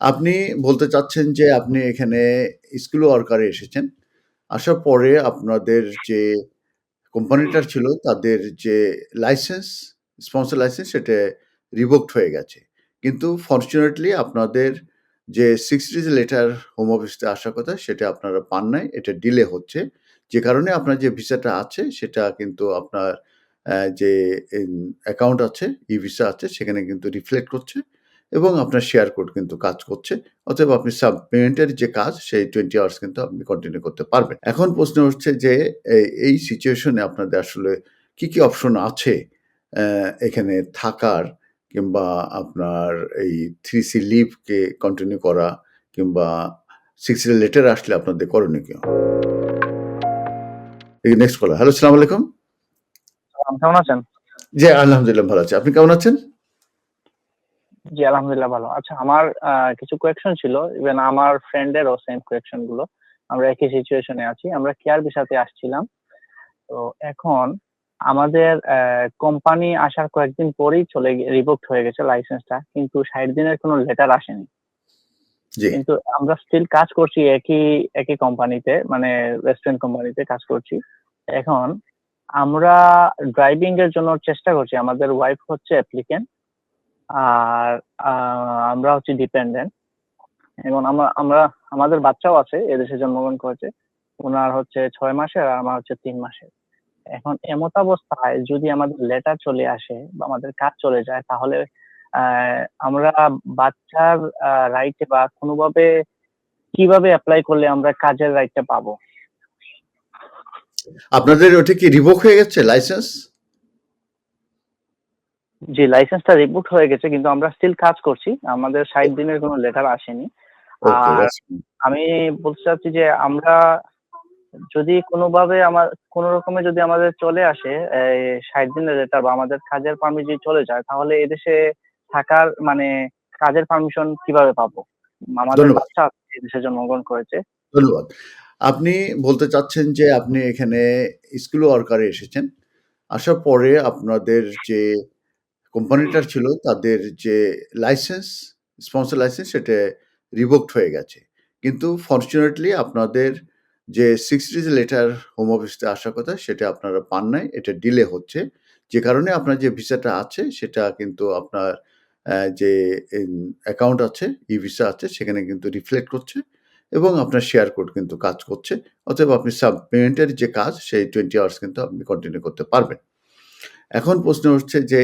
আপনি বলতে চাচ্ছেন যে আপনি এখানে স্কুল ওয়ার্কারে এসেছেন। আসার পরে আপনাদের যে কোম্পানিটার ছিল তাদের যে লাইসেন্স, স্পন্সর লাইসেন্স সেটা রিভোকড হয়ে গেছে। কিন্তু ফরচুনেটলি আপনাদের যে 6 ডিজ লেটার হোম অফিস আসার কথা সেটা আপনারা পান নাই। এটা ডিলে হচ্ছে। যে কারণে আপনার যে ভিসাটা আছে সেটা কিন্তু আপনার যে অ্যাকাউন্ট আছে, ই-ভিসা আছে সেখানে কিন্তু রিফ্লেক্ট করছে এবং আপনার শেয়ার কোড কিন্তু কাজ করছে। অতএব আপনি সাপ্লিমেন্টের যে কাজ সেই 20 আওয়ার্স কিন্তু আপনি কন্টিনিউ করতে পারবেন। এখন প্রশ্ন হচ্ছে যে এই সিচুয়েশনে আপনাদের আসলে কি, কি অপশন আছে এখানে থাকার কিংবা আপনার এই 3C লিভ কে কন্টিনিউ করা কিংবা 6 ডে লেটার আসলে আপনাদের করণীয় কি? এই নেক্সট কলার। হ্যালো, সালাম আলাইকুম। কেমন আছেন? জি, আলহামদুলিল্লাহ ভালো আছি। আপনি কেমন আছেন? জি, আলহামদুলিল্লাহ ভালো। আচ্ছা আমার কিছু কোয়েকশন ছিল। ইভেন আমার ফ্রেন্ডেরও সেম কোয়েকশনগুলো। আমরা একই সিচুয়েশনে আছি। আমরা কেয়ার ভিসাতে আসছিলাম। তো এখন আমাদের কোম্পানি আসার কয়েকদিন পরেই চলে গিয়ে রিভোকড হয়ে গেছে লাইসেন্সটা। কিন্তু ৬০ দিনের কোনো লেটার আসেনি। জি। কিন্তু আমরা স্টিল কাজ করছি একই, একই কোম্পানিতে মানে রেস্টুরেন্ট কোম্পানিতে কাজ করছি। এখন আমরা ড্রাইভিং এর জন্য চেষ্টা করছি। আমাদের ওয়াইফ হচ্ছে অ্যাপ্লিক্যান্ট। আর আমরা হচ্ছি ডিপেন্ডেন্ট। এবং আমরা আমরা, আমাদের বাচ্চাও আছে, এদেশে জন্মগ্রহণ করেছে। ওনার হচ্ছে ছয় মাসের আর আমার হচ্ছে তিন মাসের। এখন এমতাবস্থায় যদি আমাদের লেটার চলে আসে বা আমাদের কাজ চলে যায়, তাহলে আমরা বাচ্চার রাইটে বা কোনোভাবে কীভাবে অ্যাপ্লাই করলে আমরা কাজের রাইটটা পাবো? আপনাদের ওটা কি রিভোক হয়ে গেছে লাইসেন্স? জি, লাইসেন্সটা রিভোক হয়ে গেছে কিন্তু আমরা স্টিল কাজ করছি। আমাদের ৬০ দিনের কোনো লেটার আসেনি। আর আমি বলতে চাচ্ছি যে আমরা যদি কোনোভাবে আমার কোন রকমে যদি আমাদের চলে আসে ৬০ দিনের লেটার বা আমাদের কাজের পারমিট যদি চলে যায় তাহলে এদেশে থাকার মানে কাজের পারমিশন কীভাবে পাবো? আমাদের। বাচ্চা এদেশে জন্মগ্রহণ করেছে। ধন্যবাদ। আপনি বলতে চাচ্ছেন যে আপনি এখানে স্কুল ওয়ার্কারে এসেছেন। আসার পরে আপনাদের যে কোম্পানিটার ছিল তাদের যে লাইসেন্স, স্পন্সর লাইসেন্স সেটা রিভোকড হয়ে গেছে। কিন্তু ফরচুনেটলি আপনাদের যে 6 ডিজ লেটার হোম অফিস থেকে আসার কথা সেটা আপনারা পান নাই। এটা ডিলে হচ্ছে। যে কারণে আপনার যে ভিসাটা আছে সেটা কিন্তু আপনার যে অ্যাকাউন্ট আছে, ই-ভিসা আছে সেখানে কিন্তু রিফ্লেক্ট করছে এবং আপনার শেয়ার কোড কিন্তু কাজ করছে। অতএব আপনি সাপ্লিমেন্টের যে কাজ সেই 20 আওয়ার্স কিন্তু আপনি কন্টিনিউ করতে পারবেন। এখন প্রশ্ন হচ্ছে যে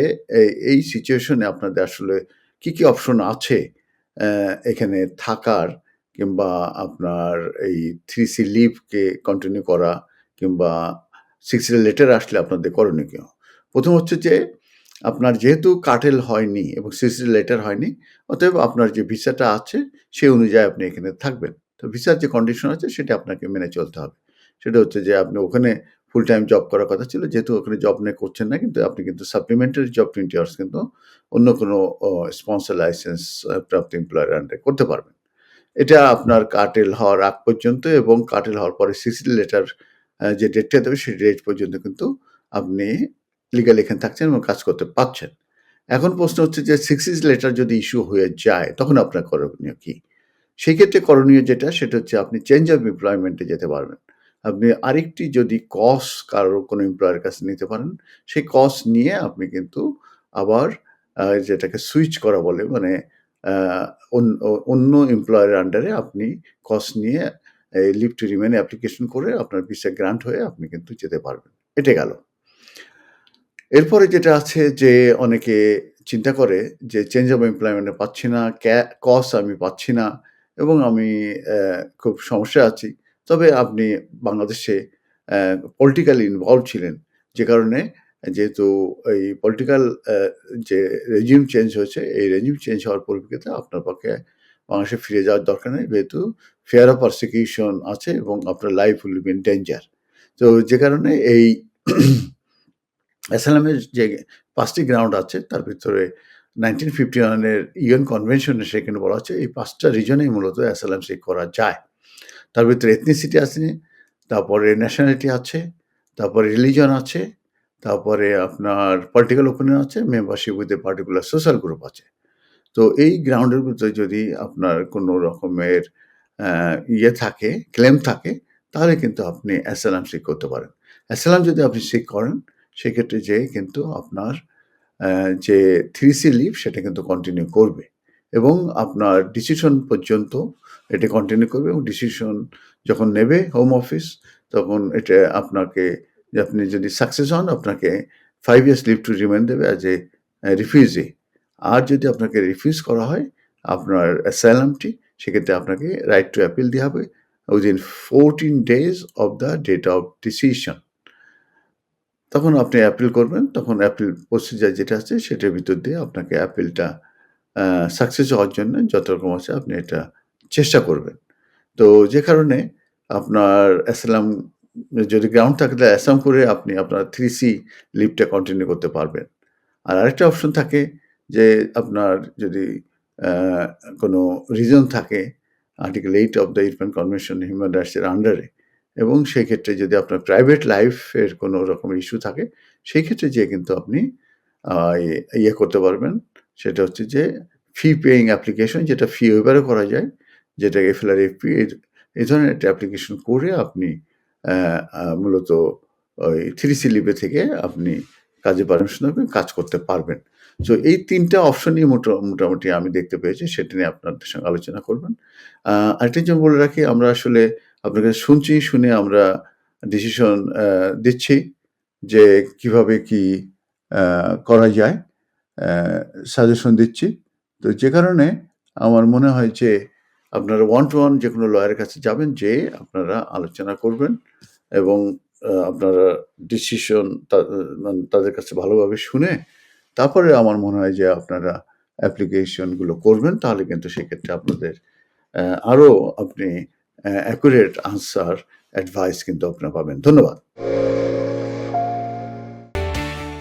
এই সিচুয়েশনে আপনাদের আসলে কি, কি অপশন আছে এখানে থাকার কিংবা আপনার এই থ্রি সি লিভকে কন্টিনিউ করা কিংবা 6 ডে লেটার আসলে আপনাদের করণীয় কি? ১ম হচ্ছে যে আপনার যেহেতু কাটেল হয়নি এবং 6 ডে লেটার হয়নি, অতএব আপনার যে ভিসাটা আছে সেই অনুযায়ী আপনি এখানে থাকবেন। তো ভিসার যে কন্ডিশন আছে সেটা আপনাকে মেনে চলতে হবে। সেটা হচ্ছে যে আপনি ওখানে ফুল টাইম জব করার কথা ছিল। যেহেতু ওখানে জব নিয়ে করছেন না, কিন্তু আপনি কিন্তু সাপ্লিমেন্টারি জব 20 আওয়ার্স কিন্তু অন্য কোনো স্পন্সর লাইসেন্স প্রাপ্ত এমপ্লয়ার আন্ডারে করতে পারবেন। এটা আপনার কার্টেল হওয়ার আগ পর্যন্ত এবং কার্টেল হওয়ার পরে 6 ডে লেটার যে ডেটটা দেবে সেই ডেট পর্যন্ত কিন্তু আপনি লিগালি এখানে থাকছেন এবং কাজ করতে পারছেন। এখন প্রশ্ন হচ্ছে যে 6 ডিজ লেটার যদি ইস্যু হয়ে যায়, তখন আপনার করণীয় কি? সেক্ষেত্রে করণীয় যেটা, সেটা হচ্ছে আপনি চেঞ্জ অফ এমপ্লয়মেন্টে যেতে পারবেন। আপনি আরেকটি যদি কস কারও কোনো এমপ্লয়ার কাছে নিতে পারেন, সেই কস নিয়ে আপনি কিন্তু আবার যেটাকে সুইচ করা বলে মানে অন্য এমপ্লয়ার এর আন্ডারে আপনি কস নিয়ে লিভ টু রিমেন অ্যাপ্লিকেশন করে আপনার ভিসা গ্রান্ট হয়ে আপনি কিন্তু যেতে পারবেন। এটা গেল। এরপরে যেটা আছে যে অনেকে চিন্তা করে যে চেঞ্জ অফ এমপ্লয়মেন্ট পাচ্ছি না, কস আমি পাচ্ছি না এবং আমি খুব সমস্যায় আছি। তবে আপনি বাংলাদেশে পলিটিক্যালি ইনভলভ ছিলেন। যে কারণে যেহেতু এই পলিটিক্যাল যে রেজিম চেঞ্জ হয়েছে, এই রেজিম চেঞ্জ হওয়ার পরিপ্রেক্ষিতে আপনার পক্ষে বাংলাদেশে ফিরে যাওয়ার দরকার নেই। যেহেতু ফেয়ার অফ পারসিকিউশন আছে এবং আপনার life will be in danger. তো যে কারণে এই অ্যাসাইলামের যে পাঁচটি গ্রাউন্ড আছে তার ভিতরে নাইনটিন ফিফটি ওয়ানের ইউএন কনভেনশন সেখানে বলা হচ্ছে এই পাঁচটা রিজনেই মূলত অ্যাসাইলাম সিক করা যায়। তার ভিতরে এথনিসিটি আছে, তারপরে ন্যাশনালিটি আছে, তারপরে রিলিজন আছে, তারপরে আপনার পলিটিক্যাল ওপিনিয়ন আছে, membership with a particular social group আছে। তো এই গ্রাউন্ডের ভিতরে যদি আপনার কোনো রকমের ইয়ে থাকে, ক্লেম থাকে তাহলে কিন্তু আপনি অ্যাসাইলাম সিক করতে পারেন। অ্যাসাইলাম যদি আপনি সিক করেন সেক্ষেত্রে যেয়ে কিন্তু আপনার যে থ্রি সি লিভ সেটা কিন্তু কন্টিনিউ করবে এবং আপনার ডিসিশন পর্যন্ত এটা কন্টিনিউ করবে এবং ডিসিশন যখন নেবে হোম অফিস তখন এটা আপনাকে, আপনি যদি সাকসেস হন, আপনাকে five years leave to remain দেবে অ্যাজ এ রিফিউজি। আর যদি আপনাকে রিফিউজ করা হয়, আপনার অ্যাসাইলামটি সেক্ষেত্রে আপনাকে রাইট টু অ্যাপিল দেয়া হবে within 14 days of the date of decision. তখন আপনি অ্যাপিল করবেন। তখন অ্যাপিল প্রসিজার যেটা আছে, সেটার ভিতর দিয়ে আপনাকে অ্যাপিলটা সাকসেস হওয়ার জন্য যত রকম আছে, আপনি এটা চেষ্টা করবেন। তো যে কারণে আপনার অ্যাসাইলাম যদি গ্রাউন্ড থাকে তাহলে অ্যাসাইলাম করে আপনি আপনার 3C লিভটা কন্টিনিউ করতে পারবেন। আর আরেকটা অপশন থাকে যে আপনার যদি কোনো রিজন থাকে article eight of the European convention human rights এর আন্ডারে এবং সেই ক্ষেত্রে যদি আপনার প্রাইভেট লাইফের কোনো রকমের ইস্যু থাকে, সেই ক্ষেত্রে যেয়ে কিন্তু আপনি ইয়ে করতে পারবেন। সেটা হচ্ছে যে ফি পেইং অ্যাপ্লিকেশন যেটা ফি ওয়েভারও করা যায়। যেটা এফএলআরএফপি এর এই ধরনের একটা অ্যাপ্লিকেশন করে আপনি মূলত ওই থ্রি সি লিপে থেকে আপনি কাজে পারমিশন নেবেন, কাজ করতে পারবেন। তো এই ৩ টা অপশনই মোটা মোটামুটি আমি দেখতে পেয়েছি। সেটা নিয়ে আপনাদের সঙ্গে আলোচনা করবেন। আরেকটা জিনিস বলে রাখি আমরা আসলে আপনার কাছে শুনছি, শুনে আমরা ডিসিশন দিচ্ছি যে কীভাবে কি করা যায়। সাজেশন দিচ্ছি। তো যে কারণে আমার মনে হয় যে আপনারা ওয়ান টু ওয়ান যে কোনো লয়ারের কাছে যাবেন, যেয়ে আপনারা আলোচনা করবেন এবং আপনারা ডিসিশন মানে তাদের কাছে ভালোভাবে শুনে তারপরে আমার মনে হয় যে আপনারা অ্যাপ্লিকেশনগুলো করবেন। তাহলে কিন্তু সেক্ষেত্রে আপনাদের আরও আপনি অ্যাকুরেট আনসার, অ্যাডভাইস কিন্তু আপনারা পাবেন। ধন্যবাদ।